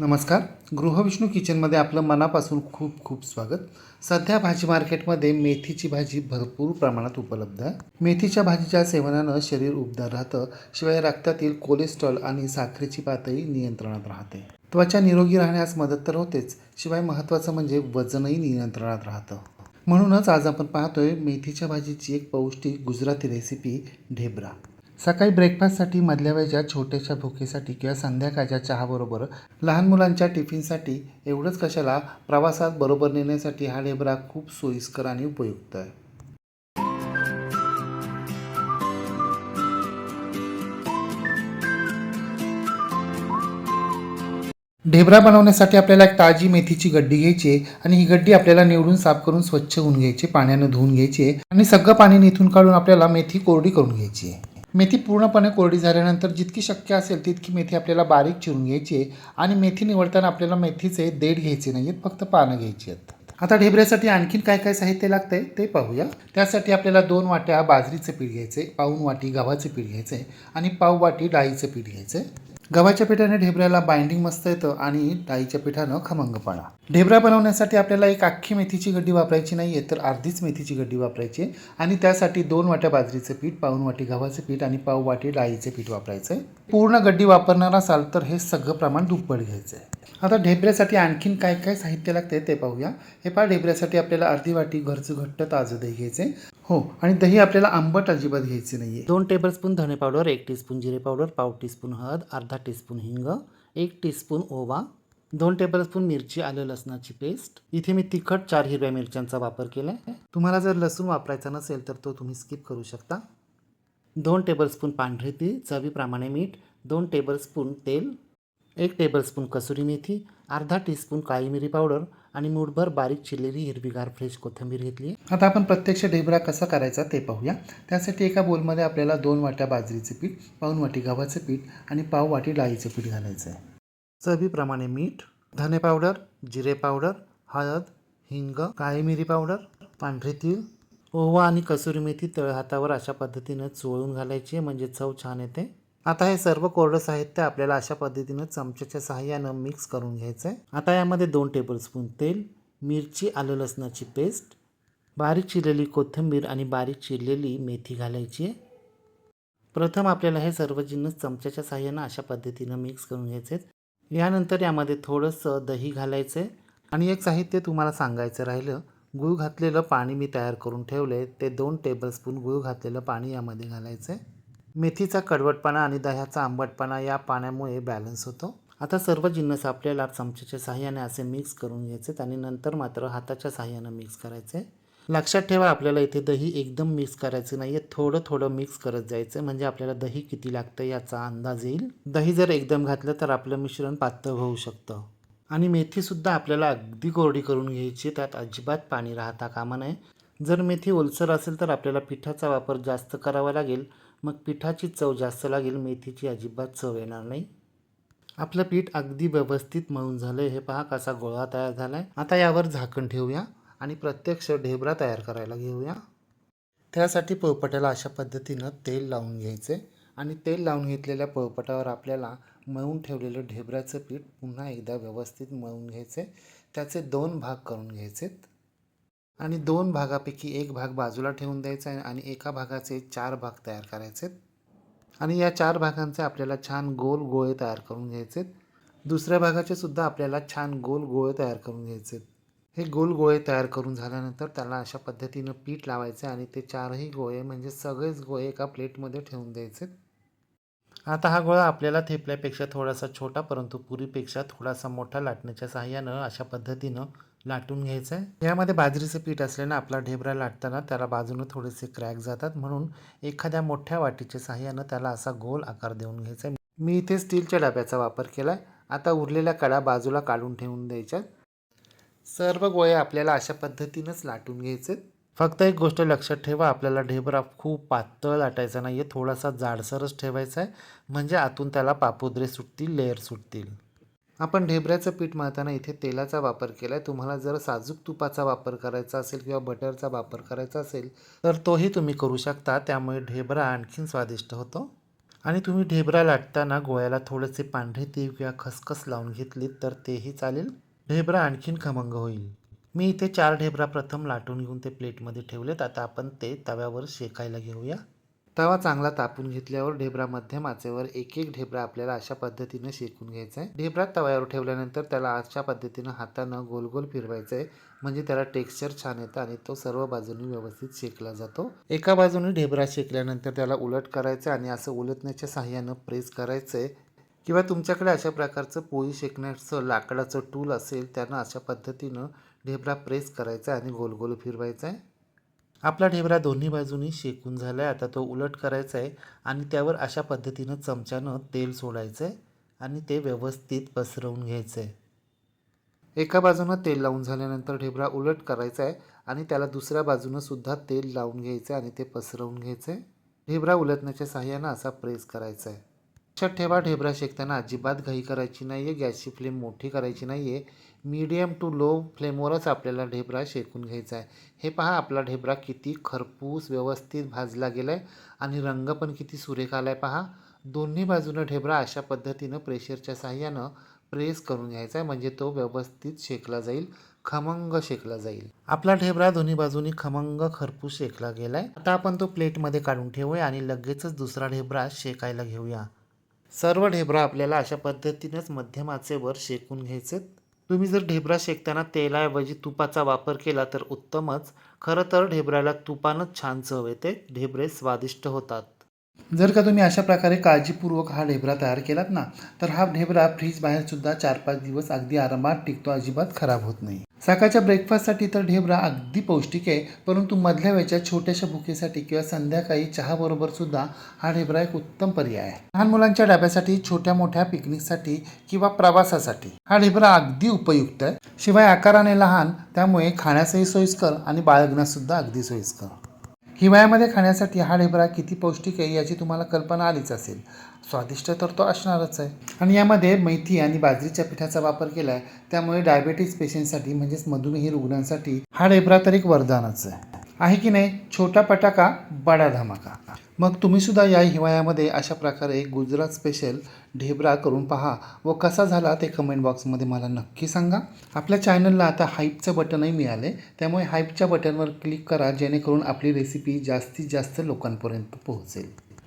नमस्कार. गृहविष्णू किचनमध्ये आपलं मनापासून खूप खूप स्वागत. सध्या भाजी मार्केटमध्ये मेथीची भाजी भरपूर प्रमाणात उपलब्ध आहे. मेथीच्या भाजीच्या सेवनानं शरीर उबदार राहतं. शिवाय रक्तातील कोलेस्ट्रॉल आणि साखरेची पातळी नियंत्रणात राहते. त्वचा निरोगी राहण्यास मदत तर होतेच. शिवाय महत्त्वाचं म्हणजे वजनही नियंत्रणात राहतं. म्हणूनच आज आपण पाहतोय मेथीच्या भाजीची एक पौष्टिक गुजराती रेसिपी ढेबरा. सकाळी ब्रेकफास्टसाठी मधल्या वेळच्या छोट्याशा भुकेसाठी किंवा संध्याकाळच्या चहाबरोबर लहान मुलांच्या टिफिनसाठी एवढंच कशाला? प्रवासात बरोबर नेण्यासाठी हा ढेबरा खूप सोयीस्कर आणि उपयुक्त आहे. ढेबरा बनवण्यासाठी आपल्याला एक ताजी मेथीची गड्डी घ्यायची आहे आणि ही गड्डी आपल्याला निवडून साफ करून स्वच्छ होऊन घ्यायची पाण्यानं धुवून घ्यायची आहे आणि सगळं पाणी निथून काढून आपल्याला मेथी कोरडी करून घ्यायची आहे. मेथी पूर्णपणे कोरडी झाल्यानंतर जितकी शक्य असेल तितकी मेथी आपल्याला बारीक चिरून घ्यायची आहे आणि मेथी निवडताना आपल्याला मेथीचे देठ घ्यायचे नाही आहेत फक्त पानं घ्यायची आहेत. आता ढेबऱ्यासाठी आणखीन काय काय साहित्य लागतं आहे ते पाहूया. त्यासाठी आपल्याला दोन वाट्या बाजरीचं पीठ घ्यायचे पाऊन वाटी गव्हाचं पीठ घ्यायचं आणि पाव वाटी डाळीचं पीठ घ्यायचं गव्हाच्या पिठाने ढेबऱ्याला बाइंडिंग मस्त येतं आणि डाळीच्या पिठानं खमंगपणा. ढेबरा बनवण्यासाठी आपल्याला एक अख्खी मेथीची गड्डी वापरायची नाही आहे तर अर्धीच मेथीची गड्डी वापरायची. आहे आणि त्यासाठी दोन वाट्या बाजरीचं पीठ पाऊन वाटी गव्हाचं पीठ आणि पाव वाटी डाळीचे पीठ वापरायचं आहे पूर्ण गड्डी वापरणार असाल तर हे सगळं प्रमाण दुप्पट घ्यायचं आहे आता ढेबऱ्यासाठी आणखीन काय काय साहित्य लागते ते पाहूया. हे पहा ढेबऱ्यासाठी आपल्याला अर्धी वाटी घरचं घट्ट ताजं दही घ्यायचे हो आणि दही आपल्याला आंबट अजिबात घ्यायचे आहे दोन टेबलस्पून धने पावडर एक टीस्पून जिरे पावडर पाव टीस्पून हळद अर्धा टीस्पून हिंग एक टीस्पून ओवा दोन टेबलस्पून मिरची आलं लसणाची पेस्ट इथे मी तिखट चार हिरव्या मिरच्यांचा वापर केला आहे तुम्हाला जर लसूण वापरायचा नसेल तर तो तुम्ही स्किप करू शकता. दोन टेबलस्पून पांढरे तीळ चवीप्रमाणे मीठ दोन टेबलस्पून तेल एक टेबलस्पून कसुरी मेथी अर्धा टीस्पून काळी मिरी पावडर आणि मूठभर बारीक चिरलेली हिरवीगार फ्रेश कोथिंबीर घेतली आता आपण प्रत्यक्ष ढेबरा कसा करायचा ते पाहूया. त्यासाठी एका बोलमध्ये आपल्याला दोन वाट्या बाजरीचे पीठ पाऊन वाटी गव्हाचं पीठ आणि पाव वाटी डाळीचं पीठ घालायचं आहे. चवीप्रमाणे मीठ धने पावडर जिरे पावडर हळद हिंग काळी मिरी पावडर पांढरे तीळ ओवा आणि कसुरी मेथी तळहातावर अशा पद्धतीनं चोळून घालायची म्हणजे चव छान येते. आता हे सर्व कोरडं साहित्य आपल्याला अशा पद्धतीनं चमच्याच्या सहाय्यानं मिक्स करून घ्यायचं आहे आता यामध्ये दोन टेबलस्पून तेल मिरची आलं लसणाची पेस्ट बारीक चिरलेली कोथिंबीर आणि बारीक चिरलेली मेथी घालायची आहे. प्रथम आपल्याला हे सर्व जिन्नस चमच्याच्या सहाय्यानं अशा पद्धतीनं मिक्स करून घ्यायचे आहेत. यानंतर यामध्ये थोडंसं दही घालायचं आहे आणि एक साहित्य तुम्हाला सांगायचं राहिलं गूळ घातलेलं पाणी मी तयार करून ठेवलं आहे ते दोन टेबलस्पून गूळ घातलेलं पाणी यामध्ये घालायचं आहे मेथीचा कडवटपणा आणि दह्याचा आंबटपणा या पाण्यामुळे बॅलन्स होतो. आता सर्व जिन्नस आपल्याला चमच्याच्या साहाय्याने असे मिक्स करून घ्यायचे आणि नंतर मात्र हाताच्या सहाय्यानं मिक्स करायचे. लक्षात ठेवा आपल्याला इथे दही एकदम मिक्स करायचं नाही आहे थोडं थोडं मिक्स करत जायचं. म्हणजे आपल्याला दही किती लागतं याचा अंदाज येईल. दही जर एकदम घातलं तर आपलं मिश्रण पातळ होऊ शकतं. आणि मेथीसुद्धा आपल्याला अगदी कोरडी करून घ्यायची. त्यात अजिबात पाणी राहता कामा नये. जर मेथी ओलसर असेल तर आपल्याला पिठाचा वापर जास्त करावा लागेल. मग पिठाची चव जास्त लागेल मेथीची अजिबात चव येणार नाही. आपलं पीठ अगदी व्यवस्थित मळून झालं हे पहा कसा गोळा तयार झाला आहे आता यावर झाकण ठेवूया आणि प्रत्यक्ष ढेबरा तयार करायला घेऊया. त्यासाठी पोळपट्याला अशा पद्धतीनं तेल लावून घ्यायचे आणि तेल लावून घेतलेल्या पोळपटावर आपल्याला मळून ठेवलेलं ढेबऱ्याचं पीठ पुन्हा एकदा व्यवस्थित मळून घ्यायचे. त्याचे दोन भाग करून घ्यायचेत. आणि दोन भागापैकी एक भाग बाजूला ठेवून द्यायचा आहे आणि एका भागाचे चार भाग तयार करायचे आणि या चार भागांचे आपल्याला छान गोल गोळे तयार करून घ्यायचे दुसऱ्या भागाचे सुद्धा आपल्याला छान गोल गोळे तयार करून घ्यायचे हे गोल गोळे तयार करून झाल्यानंतर त्याला अशा पद्धतीनं पीठ लावायचे आणि ते चारही गोळे म्हणजे सगळेच गोळे एका प्लेटमध्ये ठेवून द्यायचे आता हा गोळा आपल्याला थेपल्यापेक्षा थोडासा छोटा परंतु पुरीपेक्षा थोडासा मोठा लाटण्याच्या सहाय्यानं अशा पद्धतीनं लाटून घ्यायचं आहे यामध्ये बाजरीचं पीठ असल्यानं आपला ढेबरा लाटताना त्याला बाजूनं थोडेसे क्रॅक जातात. म्हणून एखाद्या मोठ्या वाटीच्या सहाय्यानं त्याला असा गोल आकार देऊन घ्यायचा आहे मी इथे स्टीलच्या डब्याचा वापर केला आहे आता उरलेल्या कडा बाजूला काढून ठेवून द्यायच्या. सर्व गोळ्या आपल्याला अशा पद्धतीनंच लाटून घ्यायचे. फक्त एक गोष्ट लक्षात ठेवा आपल्याला ढेबरा खूप पातळ लाटायचा नाही आहे थोडासा जाडसरच ठेवायचा आहे म्हणजे आतून त्याला पापुद्रे सुटतील लेअर सुटतील. आपण ढेबऱ्याचं पीठ मळताना इथे तेलाचा वापर केला आहे तुम्हाला जर साजूक तुपाचा वापर करायचा असेल किंवा बटरचा वापर करायचा असेल तर तोही तुम्ही करू शकता. त्यामुळे ढेबरा आणखीन स्वादिष्ट होतो. आणि तुम्ही ढेबरा लाटताना गोळ्याला थोडेसे पांढरे तीव किंवा खसखस लावून घेतलीत तर तेही चालेल. ढेबरा आणखीन खमंग होईल. मी इथे चार ढेबरा प्रथम लाटून घेऊन ते प्लेटमध्ये ठेवलेत. आता आपण ते तव्यावर शेकायला घेऊया. तवा चांगला तापून घेतल्यावर ढेबरा मध्यम आचेवर एक एक ढेबरा आपल्याला अशा पद्धतीनं शेकून घ्यायचा आहे ढेबरा तव्यावर ठेवल्यानंतर त्याला अशा पद्धतीनं हातानं गोल गोल फिरवायचं आहे म्हणजे त्याला टेक्स्चर छान येतं आणि तो सर्व बाजूनी व्यवस्थित शेकला जातो. एका बाजूने ढेबरा शेकल्यानंतर त्याला उलट करायचं आणि असं उलटण्याच्या साह्यानं प्रेस करायचं आहे किंवा तुमच्याकडे अशा प्रकारचं पोळी शेकण्याचं लाकडाचं टूल असेल त्यानं अशा पद्धतीनं ढेबरा प्रेस करायचा आणि गोल गोल फिरवायचा आहे आपला ढेबरा दोन्ही बाजूनी शेकून झाला आहे आता तो उलट करायचा आहे आणि त्यावर अशा पद्धतीनं चमच्यानं तेल सोडायचं आहे आणि ते व्यवस्थित पसरवून घ्यायचं आहे एका बाजूनं तेल लावून झाल्यानंतर ढेबरा उलट करायचा आहे आणि त्याला दुसऱ्या बाजूनं सुद्धा तेल लावून घ्यायचं आहे आणि ते पसरवून घ्यायचं आहे ढेबरा उलटण्याच्या साह्यानं असा प्रेस करायचा आहे लक्षात ठेवा ढेबरा शेकताना अजिबात घाई करायची नाही आहे गॅसची फ्लेम मोठी करायची नाही आहे मीडियम टू लो फ्लेमवरच आपल्याला ढेबरा शेकून घ्यायचा आहे. हे पहा आपला ढेबरा किती खरपूस व्यवस्थित भाजला गेला आहे आणि रंग पण किती सुरेख आला आहे पहा. दोन्ही बाजूनं ढेबरा अशा पद्धतीनं प्रेशरच्या साह्यानं प्रेस करून घ्यायचा आहे म्हणजे तो व्यवस्थित शेकला जाईल खमंग शेकला जाईल. आपला ढेबरा दोन्ही बाजूनी खमंग खरपूस शेकला गेला आहे आता आपण तो प्लेटमध्ये काढून ठेवूया आणि लगेचच दुसरा ढेबरा शेकायला घेऊया. सर्व ढेबरा आपल्याला अशा पद्धतीनेच मध्यमाचे वर शेकून घ्यायचे. तुम्ही जर ढेबरा शेकताना तेलाऐवजी तुपाचा वापर केला तर उत्तमच. खरं तर ढेबऱ्याला तुपानंच छान चव येते. ढेबरे स्वादिष्ट होतात. जर का तुम्ही अशा प्रकारे काळजीपूर्वक हा ढेबरा तयार केलात ना तर हा ढेबरा फ्रीज बाहेर सुद्धा चार पाच दिवस अगदी आरामात टिकतो अजिबात खराब होत नाही. सकाळच्या ब्रेकफास्टसाठी तर ढेबरा अगदी पौष्टिक आहे परंतु मधल्या वेळच्या छोट्याशा भुकेसाठी किंवा संध्याकाळी चहाबरोबर सुद्धा हा ढेबरा एक उत्तम पर्याय आहे. लहान मुलांच्या डब्यासाठी छोट्या मोठ्या पिकनिकसाठी किंवा प्रवासासाठी हा ढेबरा अगदी उपयुक्त आहे. शिवाय आकाराने लहान त्यामुळे खाण्यासही सोयीस्कर आणि बाळगण्यासुद्धा अगदी सोयीस्कर. हिवाळ्यामध्ये खाण्यासाठी हा ढेबरा किती पौष्टिक आहे याची तुम्हाला कल्पना आलीच असेल. स्वादिष्ट तर तो असणारच आहे. आणि यामध्ये मेथी आणि बाजरीच्या पिठाचा वापर केला आहे त्यामुळे डायबेटीज पेशंटसाठी म्हणजेच मधुमेही रुग्णांसाठी हा ढेबरा तर एक वरदानच आहे. आहे की नाही? छोटा पटाका बडा धमाका. मग तुम्हीसुद्धा या हिवाळ्यामध्ये अशा प्रकारे गुजरात स्पेशल ढेबरा करून पहा. व कसा झाला ते कमेंट बॉक्समध्ये मला नक्की सांगा. आपल्या चॅनलला आता हाईपचं बटनही मिळाले. त्यामुळे हाईपच्या बटनवर क्लिक करा जेणेकरून आपली रेसिपी जास्तीत जास्त लोकांपर्यंत पोहोचेल.